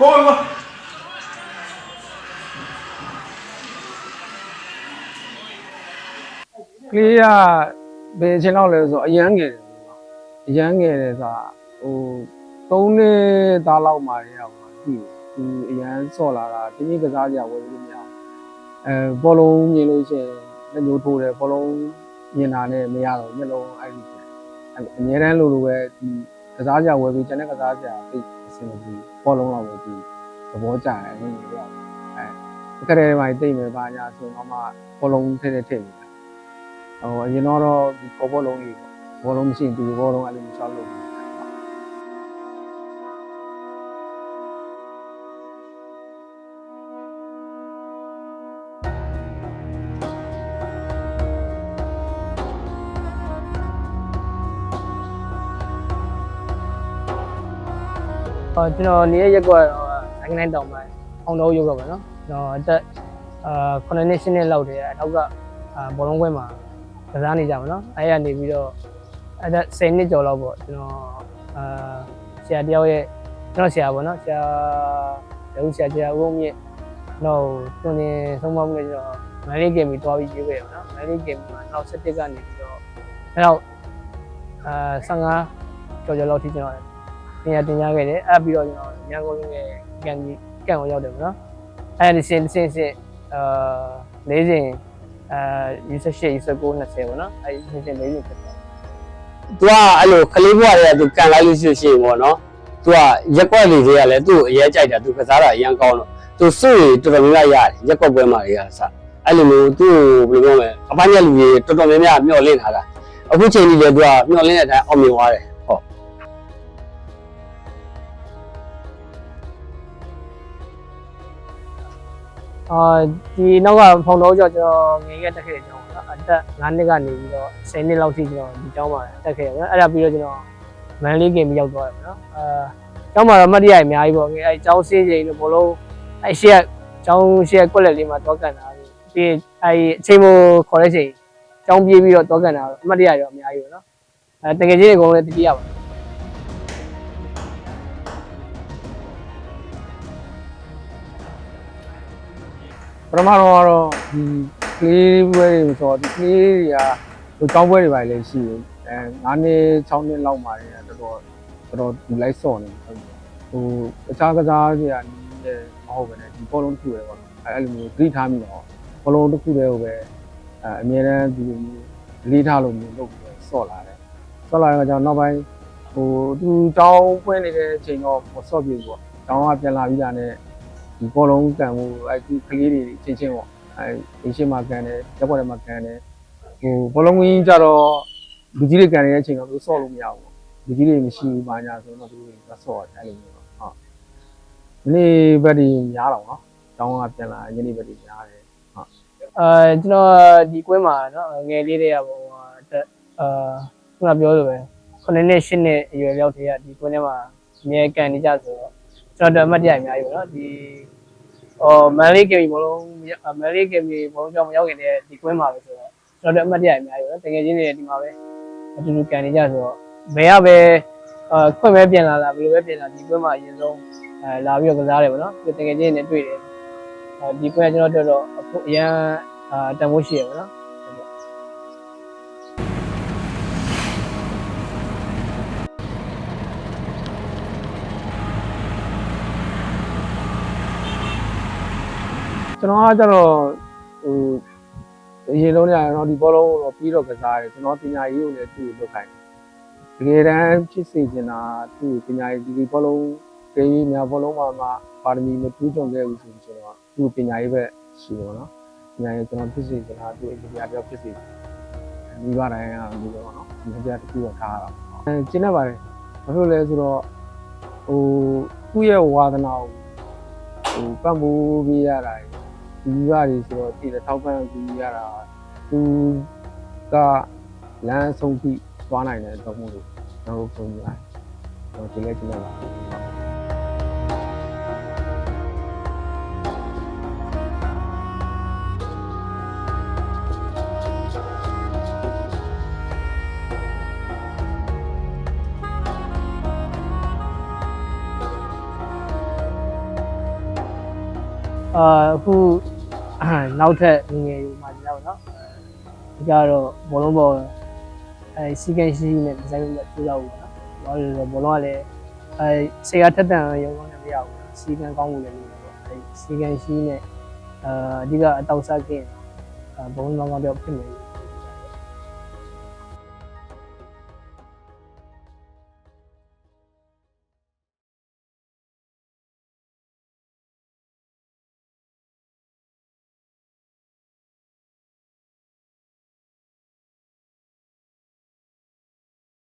ကိုယ်ကကလေးကဘယ်အချိန်လောက်လဲဆိုတော့အရန်ငယ်တယ်ပေါ့အရန်ငယ်တယ်ဆိုတာဟို၃နှစ်သားလောက်မှရအောင်ပါကြည့်သူအရန်ဆော့လာတာတင်းကြီးကစားကြဝယ်လို့မရအောင်အဲဘောလုံးမြင်လို့ရှိရင်လက်ညှိုးထိုးတယ်ဘောလုံးမြင်တာနဲ့မရတော့မျက်လုံးအဲ့ဒီဖြစ်အဲ့အများတန်းလိုလိုပဲဒီကစားကြဝယ်ပြီးကျန်တဲ့ကစားကြသိ အဆင်မပြေဘောလုံးလောက်ပဲဒီသဘောကျတယ်နည်းနည်းတော့အဲတကယ်မှတိတ်မယ်ပါညာဆိုတော့မှဘောလုံးထည့်ထည့်ထည့်နေတယ်ဟိုအရင်တော့ဒီပေါ်ပေါ်လုံးကြီးဘောလုံးမရှိရင်ဒီဘောလုံးအဲ့လိုမျိုးရှောက်လို့ ကျွန်တော်နေရရက်ကွက်တော့နိုင်ငံတိုင်းတောင်ပိုင်းအောင်တော်ရုပ်ကပါနော်ကျွန်တော်အသက်အာ9နှစ်10နှစ်လောက်တည်းအနောက်ကအာဘောလုံးကွင်းမှာကစားနေကြပါနော်အဲ့ရနေပြီးတော့အဲ့ဒါ10နှစ်ကျော်လောက်ပေါ့ကျွန်တော်အာဆရာတယောက်ရဲ့ကျွန်တော်ဆရာပေါ့နော်ဆရာရုပ်ဆရာဆရာဦးအောင်မြင့်တော့တွင်နေဆုံးမမှုနဲ့ကျွန်တော်မန်လေးဂိမ်းပြီးတွားပြီးရေးခဲ့ရပါနော်မန်လေးဂိမ်းမှာနောက်7ကနေပြီးတော့အဲ့တော့အာ15ကျော်ကျော်လောက်ထိကျွန်တော် တင်ရတင်ရခဲ့တယ်အဲ့ပြီးတော့ကျွန်တော်ရန်ကုန်လူငယ်ကန်ကြီးကန်ကိုရောက်တယ်ပေါ့နော်အဲ့ဒီစင်စင်စင်အာ၄စဉ်အာ28 29 20ပေါ့နော်အဲ့ဒီစင်စင်၄စဉ်ဖြစ်သွားသူကအဲ့လိုခလေးဘွားတွေကသူကန်လိုက်လို့ရှိလို့ရှိရင်ပေါ့နော်သူကရက်ကွက်လေးတွေကလည်းသူ့ကိုအရေးကြိုက်တာသူကစားတာအရင်ကောင်းတော့သူစုရတော်တော်များများရတယ်ရက်ကွက်ပွဲမှာတွေကစအဲ့လိုမျိုးသူ့ကိုဘယ်လိုပြောမလဲအပိုင်းရက်လူကြီးတော်တော်များများမျှော်လင့်ထားတာအခုချိန်ကြီးလည်းသူကမျှော်လင့်တဲ့အတိုင်းအောင်မြင်သွားတယ် အာဒီနောက်ကဖုံတော့ကြောင့်ကျွန်တော်ငယ်ခဲ့တက်ခဲ့တဲ့ကျောင်းပေါ့နော်အသက်9နှစ်ကနေပြီးတော့10နှစ်လောက်ထိကျွန်တော်ဒီကျောင်းမှာတက်ခဲ့ရပေါ့နော်အဲ့ဒါပြီးတော့ကျွန်တော်မန်လေးဂိမ်းပြီးရောက်သွားတယ်ပေါ့နော်အာကျောင်းမှာတော့မှတ်တရအများကြီးပေါ့ငယ်အဲ့ကျောင်းစင်းချိန်လို့ဘလုံးအဲ့ရှေ့ကကျောင်းရှေ့ကကွက်လက်လေးမှာတော့ကန်တာပြီးအဲ့အချိန်မို့ခေါ်တဲ့ချိန်ကျောင်းပြေးပြီးတော့တော့ကန်တာအမှတ်တရရောအများကြီးပေါ့နော်အဲတကယ်ကြီးအကုန်လည်းတတိယပါ ပထမတော့ကတော့ဒီကလေးပွဲတွေဆိုတော့ဒီကလေးတွေကဟိုကျောင်းပွဲတွေပါလေရှိတယ်အဲ9နှစ်6နှစ်လောက်မှလည်းတော်တော်တော်တော်ဒီလိုက်စော့နေဟိုတခြားကစားစရာနည်းနဲ့မဟုတ်ဘဲねဒီဘောလုံးတစ်ခုပဲပေါ့အဲအဲ့လိုမျိုးဂရိထားမိတော့ဘောလုံးတစ်ခုတည်းကိုပဲအဲအမြဲတမ်းဒီလိုမျိုးလေးထားလို့မျိုးလုပ်ပြီးတော့စော့လာတယ်စော့လာတဲ့အခါကျတော့နောက်ပိုင်းဟိုသူတောင်းဖွင့်နေတဲ့အချိန်တော့စော့ပြေပေါ့တောင်းကပြန်လာပြီးတာနဲ့ ဒီဘောလုံးကန်မှုအဲဒီကလေးတွေချင်းချင်းပေါ့အဲဒီရှင်းမှာကန်တယ်ရက်ွက်ထဲမှာကန်တယ်ဟိုဘောလုံးကြီးကြတော့လူကြီးတွေကန်နေတဲ့အချိန်တော့သူဆော့လို့မရဘူးပေါ့လူကြီးတွေမရှိဘူးပါညာဆိုတော့သူတွေကဆော့တယ်အဲ့လိုမျိုးပေါ့ဟုတ်နေ့ဘက်ဒီများတော့နော်တောင်းကပြန်လာညနေဘက်ဒီများတယ်ဟုတ်အဲကျွန်တော်ဒီကွင်းမှာနော်ငယ်လေးတွေကပေါ့အာခုနပြောလိုပဲ9နှစ်10နှစ်အရွယ်ရောက်တည်းကဒီကွင်းထဲမှာအမြဲကန်နေကြဆိုတော့ ကျွန်တော်အမှတ်တရအများကြီးပေါ့နော်ဒီဟိုမန်လေးကင်မီဘောလုံးမန်လေးကင်မီဘောလုံးကြောင့်မရောက်ခင်တည်းဒီကွင်းမှာပဲဆိုတော့ကျွန်တော်အမှတ်တရအများကြီးပေါ့နော်တကယ်ချင်းတွေဒီမှာပဲအတူတူကန်နေကြဆိုတော့ဘယ်ကပဲအာခွင့်ပဲပြင်လာတာဘယ်လိုပဲပြင်လာဒီကွင်းမှာအရင်ဆုံးအဲလာပြီးတော့ကစားတယ်ပေါ့နော်ပြီးတကယ်ချင်းတွေတွေ့တယ်ဒီကွင်းကကျွန်တော်တော်တော်အရန်အာတန်ဖိုးရှိရပေါ့နော် ကျွန်တော်ကကြတော့ဟိုအရင်လုံးနေရတော့ဒီဘောလုံးကိုတော့ပြီးတော့ကစားတယ်ကျွန်တော်ပညာရေးကိုလည်းသူ့ကိုလုပ်ခိုင်းတယ်တကယ်တမ်းဖြစ်စေချင်တာသူ့ပညာရေးဒီဒီဘောလုံးကြေးများဘောလုံးမှာမှာပါရမီမထူးချွန်ခဲ့ဘူးဆိုရင်ကျွန်တော်သူ့ပညာရေးပဲရှိတယ်ပေါ့နော်ပညာရေးကျွန်တော်ဖြစ်စေချင်တာသူ့အင်ဂျင်နီယာတယောက်ဖြစ်စေချင်တယ်မိဘတိုင်းကဒီလိုပေါ့နော်ဒီကြတစ်ခုတော့ထားရတာပေါ့အဲကျင်းနေပါတယ်ဘာလို့လဲဆိုတော့ဟိုသူ့ရဲ့ဝါသနာကိုဟိုပံ့ပိုးပေးရတာ ဒီရတွေဆိုတော့တည်တဲ့ထောက်ပံ့ကူရတာသူကလမ်းဆုံးထိသွားနိုင်တဲ့တော့မို့လို့ကျွန်တော်တို့ပုံပြလိုက်တော့ဒီလက်ကျလိုက်ပါအာအခု နောက်ထပ်ငယ်ယူမှာဒီတော့နော်ဒီကတော့ဘောလုံးပေါ်အဲစီကန်ရှိနေဒီဇိုင်းမျိုးကြိုးစားဖို့နော်ဘာလို့လဲဘောလုံးကလည်းအဲဆရာထက်တန်ရုံကောင်းနေမရဘူးစီကန်ကောင်းဖို့လည်းလိုတယ်ပေါ့အဲစီကန်ရှိနေအဲအဓိကအတောက်စားကင်းဘုံလုံးကောင်းတော့ဖြစ်နေတယ်